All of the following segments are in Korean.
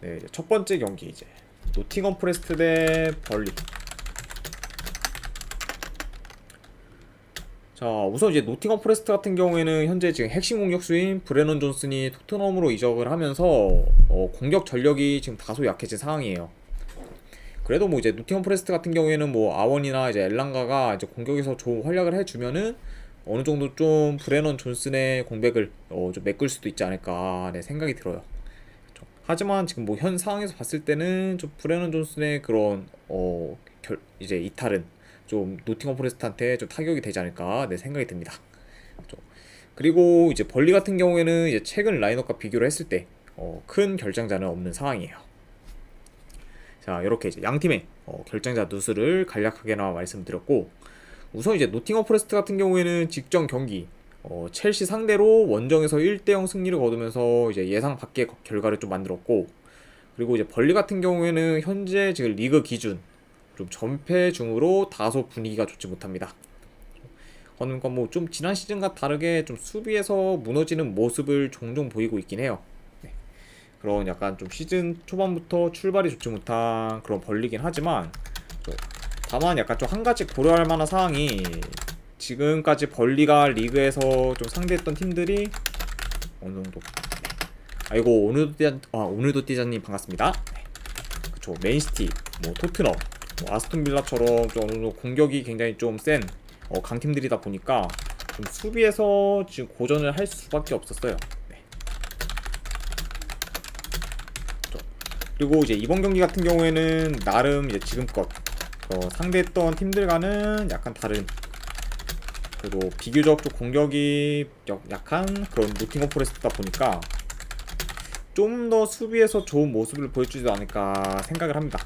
네, 첫 번째 경기 이제 노팅엄 프레스트 대 벌리. 자, 우선 이제 노팅엄 프레스트 같은 경우에는 현재 지금 핵심 공격수인 브레넌 존슨이 토트넘으로 이적을 하면서 어, 공격 전력이 지금 다소 약해진 상황이에요. 그래도 뭐 이제 노팅엄 프레스트 같은 경우에는 뭐 아원이나 이제 엘랑가가 이제 공격에서 좋은 활약을 해주면은 어느 정도 좀 브레넌 존슨의 공백을 어, 좀 메꿀 수도 있지 않을까 네, 생각이 들어요. 하지만 지금 뭐 현 상황에서 봤을 때는 좀 브레넌 존슨의 그런 어 결, 이제 이탈은 좀 노팅엄 포레스트한테 좀 타격이 되지 않을까 내 생각이 듭니다. 그렇죠. 그리고 이제 벌리 같은 경우에는 이제 최근 라인업과 비교를 했을 때 어, 큰 결장자는 없는 상황이에요. 자 이렇게 이제 양 팀의 어, 결장자 누수를 간략하게나 말씀드렸고 우선 이제 노팅엄 포레스트 같은 경우에는 직전 경기 어, 첼시 상대로 원정에서 1대0 승리를 거두면서 이제 예상 밖의 거- 결과를 좀 만들었고 그리고 이제 벌리 같은 경우에는 현재 지금 리그 기준 좀 전패 중으로 다소 분위기가 좋지 못합니다. 그러니까 뭐 좀 지난 시즌과 다르게 좀 수비에서 무너지는 모습을 종종 보이고 있긴 해요. 네. 그런 약간 좀 시즌 초반부터 출발이 좋지 못한 그런 벌리긴 하지만 좀 다만 약간 좀 한 가지 고려할 만한 사항이 지금까지 벌리가 리그에서 좀 상대했던 팀들이 어느 정도 아이고 오늘도 띠자 아 오늘도 띠자님 반갑습니다. 네. 그쵸 맨시티 뭐 토트넘 뭐 아스톤 빌라처럼 좀 어느 정도 공격이 굉장히 좀센 어, 강팀들이다 보니까 좀 수비에서 지금 고전을 할 수밖에 없었어요. 네. 그리고 이제 이번 경기 같은 경우에는 나름 이제 지금껏 어, 상대했던 팀들과는 약간 다른 그리고 비교적 좀 공격이 역- 약한 그런 노팅엄 포레스트다 보니까 좀 더 수비에서 좋은 모습을 보여주지 않을까 생각을 합니다.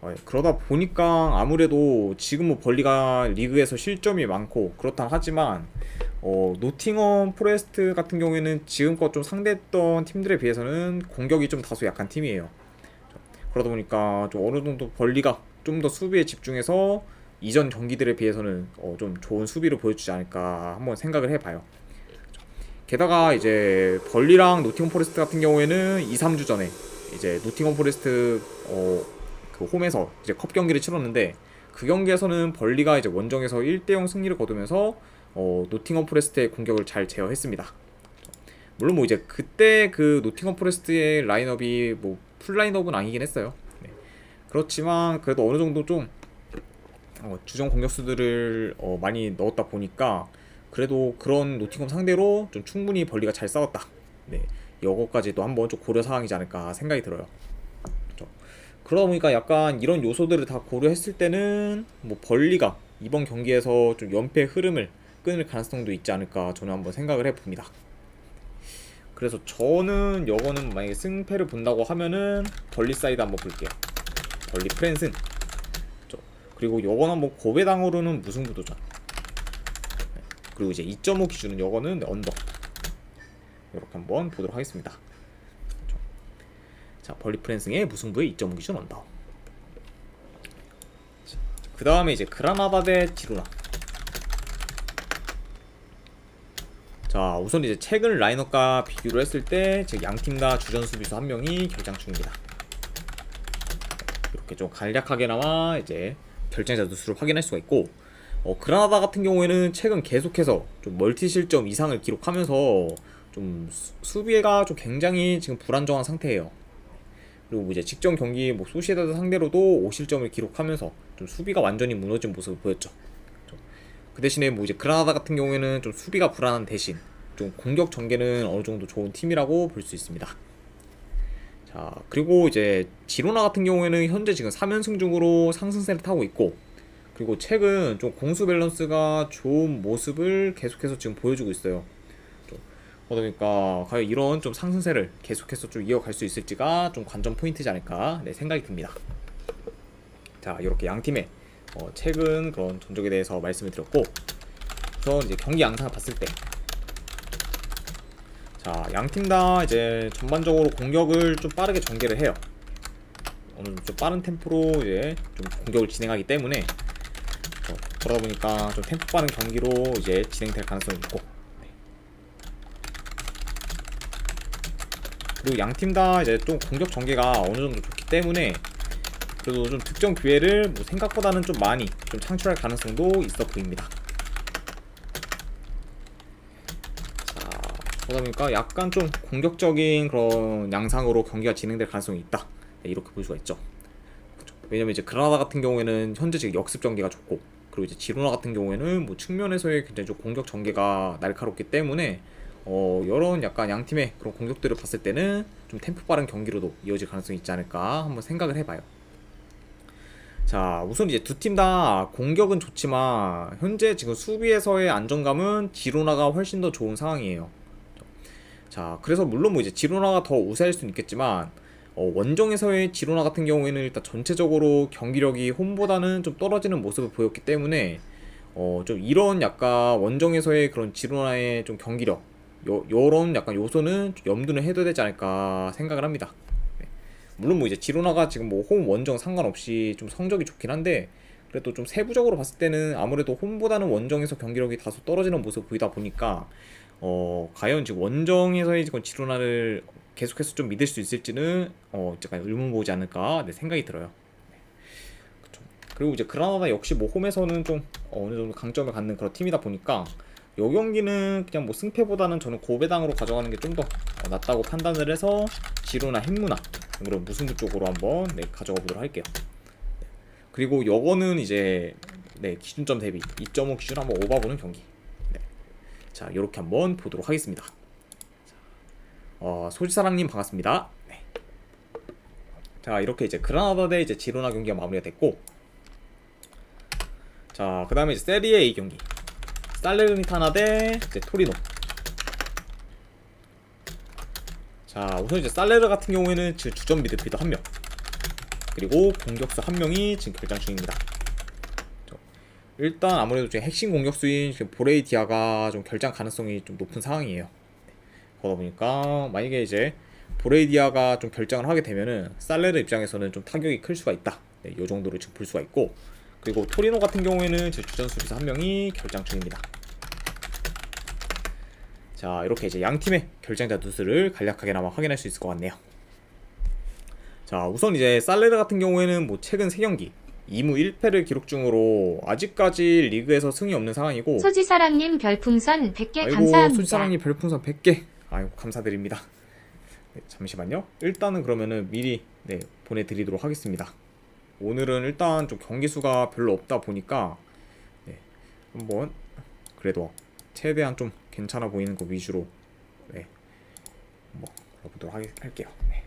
어, 그러다 보니까 아무래도 지금 뭐 벌리가 리그에서 실점이 많고 그렇다 하지만 어, 노팅엄 포레스트 같은 경우에는 지금껏 좀 상대했던 팀들에 비해서는 공격이 좀 다소 약한 팀이에요. 그러다 보니까 좀 어느 정도 벌리가 좀 더 수비에 집중해서 이전 경기들에 비해서는 어, 좀 좋은 수비를 보여주지 않을까 한번 생각을 해봐요. 게다가 이제 벌리랑 노팅엄 포레스트 같은 경우에는 2, 3주 전에 이제 노팅엄 포레스트 어, 그 홈에서 이제 컵 경기를 치렀는데 그 경기에서는 벌리가 이제 원정에서 1대0 승리를 거두면서 어, 노팅엄 포레스트의 공격을 잘 제어했습니다. 물론 뭐 이제 그때 그 노팅엄 포레스트의 라인업이 뭐 풀 라인업은 아니긴 했어요. 네. 그렇지만 그래도 어느 정도 좀 어, 주전 공격수들을 어, 많이 넣었다 보니까 그래도 그런 노팅엄 상대로 좀 충분히 벌리가 잘 싸웠다. 네. 이거까지도 한번 좀 고려 사항이지 않을까 생각이 들어요. 그렇죠. 그러다 보니까 약간 이런 요소들을 다 고려했을 때는 뭐 벌리가 이번 경기에서 좀 연패 흐름을 끊을 가능성도 있지 않을까 저는 한번 생각을 해봅니다. 그래서 저는 여거는 만약에 승패를 본다고 하면은 벌리 사이드 한번 볼게요. 벌리 프랜슨. 그리고 여거는 뭐 고배당으로는 무승부 도전. 네. 그리고 이제 2.5 기준은 여거는 언더. 이렇게 한번 보도록 하겠습니다. 자, 벌리 프랜승의 무승부의 2.5 기준 언더. 그 다음에 이제 그라나다 대 지로나. 자, 우선 이제 최근 라인업과 비교를 했을 때 제 양팀 다 주전 수비수 한 명이 결장 중입니다. 이렇게 좀 간략하게나마 이제 결장자 누수를 확인할 수가 있고 어, 그라나다 같은 경우에는 최근 계속해서 좀 멀티 실점 이상을 기록하면서 좀 수- 수비가 좀 굉장히 지금 불안정한 상태예요. 그리고 뭐 이제 직전 경기 뭐 소시에다드 상대로도 5실점을 기록하면서 좀 수비가 완전히 무너진 모습을 보였죠. 그 대신에 뭐 이제 그라나다 같은 경우에는 좀 수비가 불안한 대신 좀 공격 전개는 어느 정도 좋은 팀이라고 볼 수 있습니다. 자, 그리고 이제 지로나 같은 경우에는 현재 지금 3연승 중으로 상승세를 타고 있고 그리고 최근 좀 공수 밸런스가 좋은 모습을 계속해서 지금 보여주고 있어요. 보니까 과연 이런 좀 상승세를 계속해서 좀 이어갈 수 있을지가 좀 관전 포인트지 않을까 네, 생각이 듭니다. 자, 이렇게 양 팀의 어, 최근 그런 전적에 대해서 말씀을 드렸고 우선 이제 경기 양상을 봤을 때 자, 양팀 다 이제 전반적으로 공격을 좀 빠르게 전개를 해요. 어느 정도 좀 빠른 템포로 이제 좀 공격을 진행하기 때문에 어, 그러다 보니까 좀 템포 빠른 경기로 이제 진행될 가능성이 있고 네. 그리고 양팀 다 이제 좀 공격 전개가 어느 정도 좋기 때문에 그래도 좀 득점 기회를 뭐 생각보다는 좀 많이 좀 창출할 가능성도 있어 보입니다. 자, 그러다 보니까 약간 좀 공격적인 그런 양상으로 경기가 진행될 가능성이 있다. 네, 이렇게 볼 수가 있죠. 그죠. 왜냐면 이제 그라나다 같은 경우에는 현재 지금 역습 전개가 좋고 그리고 이제 지로나 같은 경우에는 뭐 측면에서의 굉장히 좀 공격 전개가 날카롭기 때문에 어 이런 약간 양 팀의 그런 공격들을 봤을 때는 좀 템포 빠른 경기로도 이어질 가능성이 있지 않을까 한번 생각을 해봐요. 자, 우선 이제 두 팀 다 공격은 좋지만 현재 지금 수비에서의 안정감은 지로나가 훨씬 더 좋은 상황이에요. 자, 그래서 물론 뭐 이제 지로나가 더 우세할 수는 있겠지만 어, 원정에서의 지로나 같은 경우에는 일단 전체적으로 경기력이 홈보다는 좀 떨어지는 모습을 보였기 때문에 어, 좀 이런 약간 원정에서의 그런 지로나의 좀 경기력 요, 요런 약간 요소는 좀 염두는 해둬야 되지 않을까 생각을 합니다. 네. 물론 뭐 이제 지로나가 지금 뭐 홈 원정 상관없이 좀 성적이 좋긴 한데 그래도 좀 세부적으로 봤을 때는 아무래도 홈보다는 원정에서 경기력이 다소 떨어지는 모습을 보이다 보니까 어 과연 지금 원정에서의 지금 지로나를 계속해서 좀 믿을 수 있을지는 어 약간 의문 보지 않을까 네, 생각이 들어요. 그리고 이제 그라나다 역시 뭐 홈에서는 좀 어느 정도 강점을 갖는 그런 팀이다 보니까 요 경기는 그냥 뭐 승패보다는 저는 고배당으로 가져가는 게 좀 더 낫다고 판단을 해서 지로나 핵무나 그런 무승부 쪽으로 한번 네, 가져가 보도록 할게요. 네. 그리고 요거는 이제 네, 기준점 대비 2.5 기준 한번 오바보는 경기. 네. 자, 이렇게 한번 보도록 하겠습니다. 자, 어, 소지사랑님 반갑습니다. 네. 자, 이렇게 이제 그라나다 대 이제 지로나 경기가 마무리가 됐고, 자, 그 다음에 이제 세리에 A 경기. 살레르니타나 대 이제 토리노. 자, 우선 이제 살레르 같은 경우에는 지금 주전 미드필더 한 명. 그리고 공격수 한 명이 지금 결장 중입니다. 저, 일단 아무래도 지금 핵심 공격수인 지금 보레이 디아가 좀 결장 가능성이 좀 높은 상황이에요. 그러다 보니까 만약에 이제 보레이 디아가 좀 결장을 하게 되면은 살레르 입장에서는 좀 타격이 클 수가 있다. 네, 이 정도로 지금 볼 수가 있고 그리고 토리노 같은 경우에는 제 주전 수비수 한 명이 결장 중입니다. 자 이렇게 이제 양 팀의 결장자 누수를 간략하게나마 확인할 수 있을 것 같네요. 자 우선 이제 살레르 같은 경우에는 뭐 최근 3경기 2무 1패를 기록 중으로 아직까지 리그에서 승이 없는 상황이고 소지사랑님 별풍선 100개 아이고 감사합니다. 소지사랑님 별풍선 100개 아이고 감사드립니다. 네, 잠시만요. 일단은 그러면은 미리 네, 보내드리도록 하겠습니다. 오늘은 일단 좀 경기 수가 별로 없다 보니까 네, 한번 그래도 최대한 좀 괜찮아 보이는 거 위주로 네, 한번 걸어보도록 하, 할게요. 네.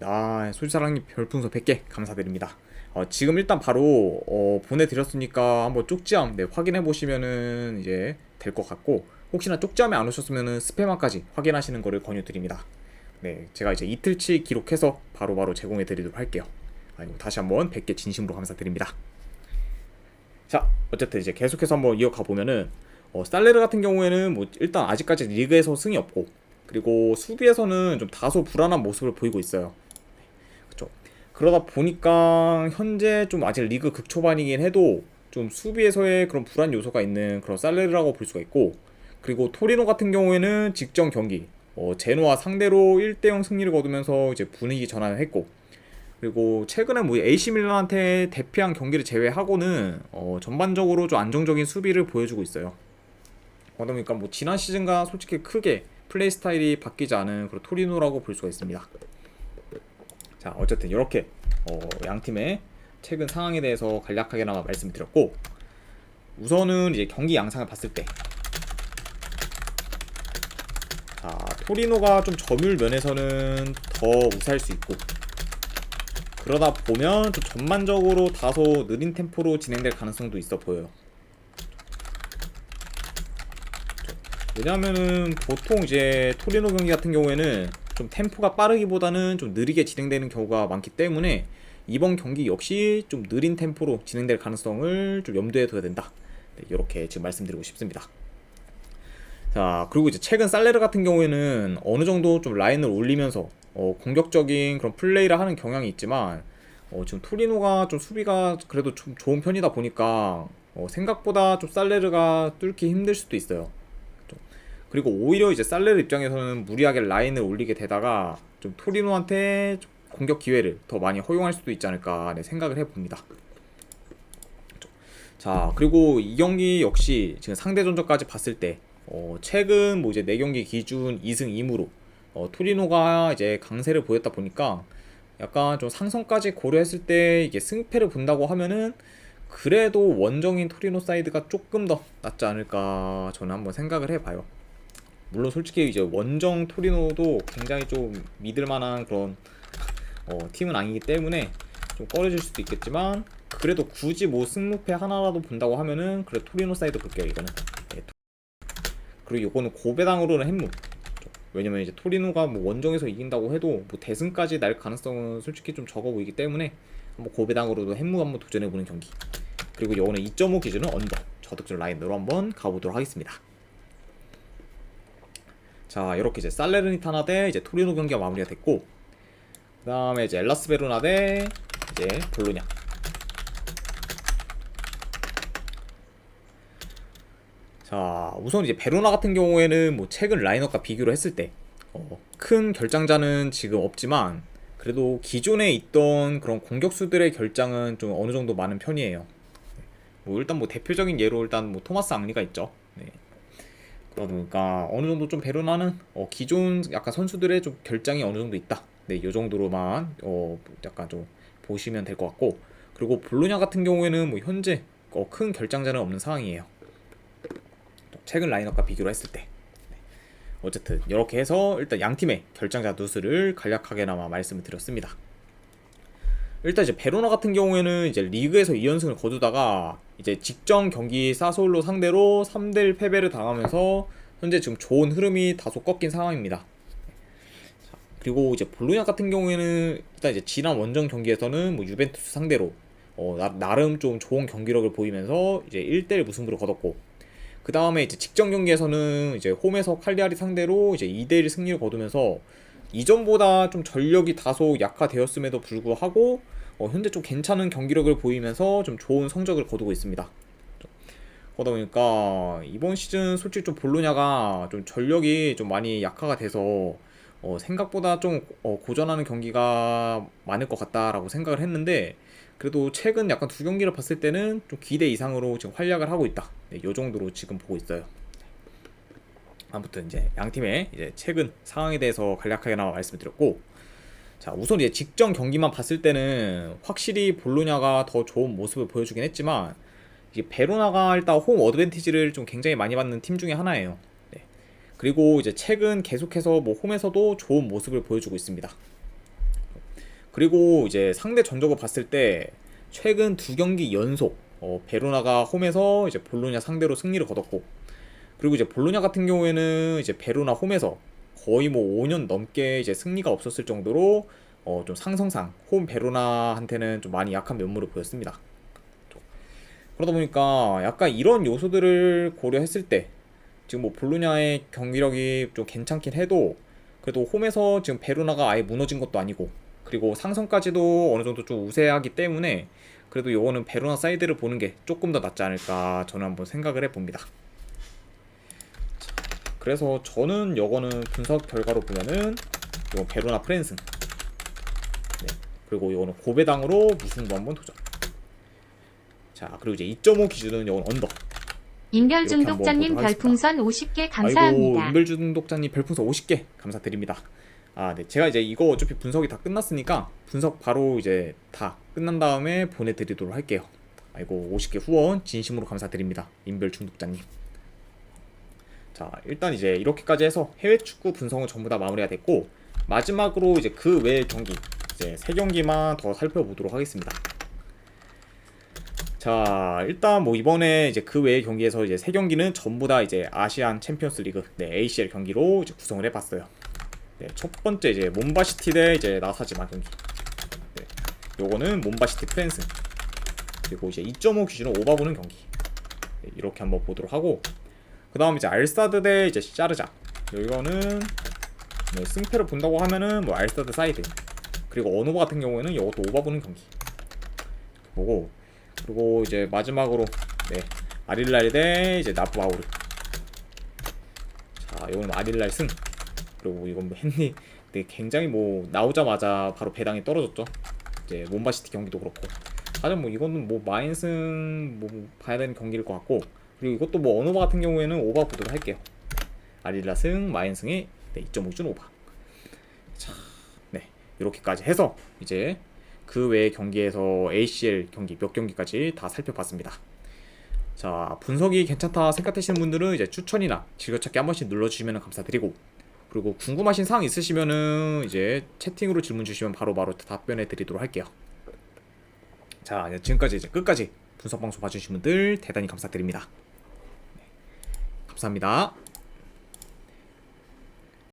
아이고 나 솔사랑님 별풍선 100개 감사드립니다. 어, 지금 일단 바로 어, 보내드렸으니까 한번 쪽지함 네, 확인해 보시면은 이제 될 것 같고 혹시나 쪽지함에 안 오셨으면은 스팸함까지 확인하시는 거를 권유드립니다. 네, 제가 이제 이틀치 기록해서 바로바로 제공해 드리도록 할게요. 아이고 다시 한번 100개 진심으로 감사드립니다. 자, 어쨌든 이제 계속해서 한번 이어가 보면은 어, 살레르 같은 경우에는 뭐 일단 아직까지 리그에서 승이 없고 그리고 수비에서는 좀 다소 불안한 모습을 보이고 있어요. 그러다 보니까 현재 좀 아직 리그 극초반이긴 해도 좀 수비에서의 그런 불안 요소가 있는 그런 살레르라고 볼 수가 있고 그리고 토리노 같은 경우에는 직전 경기 어, 제노와 상대로 1대0 승리를 거두면서 이제 분위기 전환을 했고 그리고 최근에 뭐 AC 밀란한테 대피한 경기를 제외하고는 어, 전반적으로 좀 안정적인 수비를 보여주고 있어요. 그러다 보니까 뭐 지난 시즌과 솔직히 크게 플레이 스타일이 바뀌지 않은 그런 토리노라고 볼 수가 있습니다. 자, 어쨌든 이렇게 어, 양 팀의 최근 상황에 대해서 간략하게나마 말씀드렸고 우선은 이제 경기 양상을 봤을 때 자, 토리노가 좀 점유율 면에서는 더 우세할 수 있고 그러다 보면 좀 전반적으로 다소 느린 템포로 진행될 가능성도 있어 보여요. 왜냐하면은 보통 이제 토리노 경기 같은 경우에는 좀 템포가 빠르기보다는 좀 느리게 진행되는 경우가 많기 때문에 이번 경기 역시 좀 느린 템포로 진행될 가능성을 좀 염두에 둬야 된다. 네, 이렇게 지금 말씀드리고 싶습니다. 자 그리고 이제 최근 살레르 같은 경우에는 어느 정도 좀 라인을 올리면서 어, 공격적인 그런 플레이를 하는 경향이 있지만 어, 지금 토리노가 좀 수비가 그래도 좀 좋은 편이다 보니까 어, 생각보다 좀 살레르가 뚫기 힘들 수도 있어요. 좀. 그리고 오히려 이제 살레르 입장에서는 무리하게 라인을 올리게 되다가 좀 토리노한테 좀 공격 기회를 더 많이 허용할 수도 있지 않을까 네, 생각을 해봅니다. 자 그리고 이 경기 역시 지금 상대 전적까지 봤을 때 어, 최근 뭐 이제 4경기 기준 2승 2무로 어, 토리노가 이제 강세를 보였다 보니까 약간 좀 상성까지 고려했을 때 이게 승패를 본다고 하면은 그래도 원정인 토리노 사이드가 조금 더 낫지 않을까 저는 한번 생각을 해봐요. 물론 솔직히 이제 원정 토리노도 굉장히 좀 믿을 만한 그런 어, 팀은 아니기 때문에 좀 꺼려질 수도 있겠지만 그래도 굳이 뭐 승무패 하나라도 본다고 하면은 그래 토리노 사이드 볼게요 이거는. 네, 토- 그리고 이거는 고배당으로는 햄무. 왜냐면 이제 토리노가 뭐 원정에서 이긴다고 해도 뭐 대승까지 날 가능성은 솔직히 좀 적어 보이기 때문에 한번 고배당으로도 햄무 한번 도전해 보는 경기. 그리고 요거는 2.5 기준은 언더 저득점 라인으로 한번 가보도록 하겠습니다. 자 이렇게 이제 살레르니타나 대 이제 토리노 경기가 마무리가 됐고 그 다음에 이제 엘라스 베로나 대 이제 볼로냐 자 우선 이제 베로나 같은 경우에는 뭐 최근 라인업과 비교를 했을 때큰 결장자는 지금 없지만 그래도 기존에 있던 그런 공격수들의 결장은 좀 어느 정도 많은 편이에요. 뭐 일단 뭐 대표적인 예로 일단 뭐 토마스 앙리가 있죠. 네. 그러다 보니까 어느 정도 좀 베로나는 어, 기존 약간 선수들의 좀 결장이 어느 정도 있다. 네, 이 정도로만 어, 약간 좀 보시면 될 것 같고 그리고 볼로냐 같은 경우에는 뭐 현재 어, 큰 결장자는 없는 상황이에요. 최근 라인업과 비교를 했을 때. 네. 어쨌든 이렇게 해서 일단 양 팀의 결장자 누수를 간략하게나마 말씀을 드렸습니다. 일단 이제 베로나 같은 경우에는 이제 리그에서 2연승을 거두다가 이제 직전 경기 사솔로 상대로 3대1 패배를 당하면서 현재 지금 좋은 흐름이 다소 꺾인 상황입니다. 자, 그리고 이제 볼로냐 같은 경우에는 일단 이제 지난 원정 경기에서는 뭐 유벤투스 상대로 어, 나, 나름 좀 좋은 경기력을 보이면서 이제 1대1 무승부를 거뒀고 그 다음에 이제 직전 경기에서는 이제 홈에서 칼리아리 상대로 이제 2대1 승리를 거두면서 이전보다 좀 전력이 다소 약화되었음에도 불구하고 어, 현재 좀 괜찮은 경기력을 보이면서 좀 좋은 성적을 거두고 있습니다. 그러다 보니까 이번 시즌 솔직히 좀 볼로냐가 좀 전력이 좀 많이 약화가 돼서 어, 생각보다 좀 어, 고전하는 경기가 많을 것 같다라고 생각을 했는데 그래도 최근 약간 두 경기를 봤을 때는 좀 기대 이상으로 지금 활약을 하고 있다. 네, 요 정도로 지금 보고 있어요. 아무튼 이제 양 팀의 이제 최근 상황에 대해서 간략하게나마 말씀드렸고, 자 우선 이제 직전 경기만 봤을 때는 확실히 볼로냐가 더 좋은 모습을 보여주긴 했지만 이게 베로나가 일단 홈 어드밴티지를 좀 굉장히 많이 받는 팀 중에 하나예요. 네. 그리고 이제 최근 계속해서 뭐 홈에서도 좋은 모습을 보여주고 있습니다. 그리고 이제 상대 전적을 봤을 때 최근 두 경기 연속 어, 베로나가 홈에서 이제 볼로냐 상대로 승리를 거뒀고 그리고 이제 볼로냐 같은 경우에는 이제 베로나 홈에서 거의 뭐 5년 넘게 이제 승리가 없었을 정도로 어, 좀 상성상 홈 베로나한테는 좀 많이 약한 면모를 보였습니다. 그러다 보니까 약간 이런 요소들을 고려했을 때 지금 뭐 볼로냐의 경기력이 좀 괜찮긴 해도 그래도 홈에서 지금 베로나가 아예 무너진 것도 아니고 그리고 상성까지도 어느 정도 좀 우세하기 때문에 그래도 요거는 베로나 사이드를 보는 게 조금 더 낫지 않을까 저는 한번 생각을 해봅니다. 그래서 저는 요거는 분석 결과로 보면은 요 베로나 프랜승 네. 그리고 요거는 고배당으로 무승부 한번 도전 자 그리고 이제 2.5 기준은 요건 언더 인별 중독자님. 별풍선 50개 아이고 감사합니다. 인별주 중독자님 별풍선 50개 감사드립니다. 아, 네. 제가 이제 이거 어차피 분석이 다 끝났으니까 분석 바로 이제 다 끝난 다음에 보내드리도록 할게요. 아이고 50개 후원 진심으로 감사드립니다. 인별 중독자님. 자, 일단 이제 이렇게까지 해서 해외 축구 분석은 전부 다 마무리가 됐고 마지막으로 이제 그 외의 경기 이제 세 경기만 더 살펴보도록 하겠습니다. 자 일단 뭐 이번에 이제 그 외의 경기에서 이제 세 경기는 전부 다 이제 아시안 챔피언스 리그 네 ACL 경기로 이제 구성을 해봤어요. 네, 첫 번째 이제 몬바시티 대 이제 나사지마 경기. 네, 요거는 몬바시티 프랜스. 그리고 이제 2.5 기준으로 오바보는 경기. 네, 이렇게 한번 보도록 하고 그 다음 이제 알사드 대 이제 샤르자. 이거는 네, 승패를 본다고 하면은 뭐 알사드 사이드. 그리고 어노바 같은 경우에는 이것도 오바 보는 경기. 보고 그리고 이제 마지막으로 네 아릴랄 대 이제 나프바우르. 자, 이거는 아릴랄 승. 그리고 이건 뭐 헨리 네, 굉장히 뭐 나오자마자 바로 배당이 떨어졌죠. 이제 몬바시티 경기도 그렇고. 하여튼 뭐 이거는 뭐 마인승 뭐 봐야 되는 경기일 것 같고 그리고 이것도 뭐 어노바 같은 경우에는 오바 보도록 할게요. 아릴라 승, 마인 승이 네, 2.5준 오바. 자, 네 이렇게까지 해서 이제 그 외의 경기에서 ACL 경기 몇 경기까지 다 살펴봤습니다. 자 분석이 괜찮다 생각하시는 분들은 이제 추천이나 즐겨찾기 한 번씩 눌러주시면 감사드리고 그리고 궁금하신 사항 있으시면은 이제 채팅으로 질문 주시면 바로바로 답변해 드리도록 할게요. 자 이제 지금까지 이제 끝까지 분석 방송 봐주신 분들 대단히 감사드립니다. 네, 감사합니다.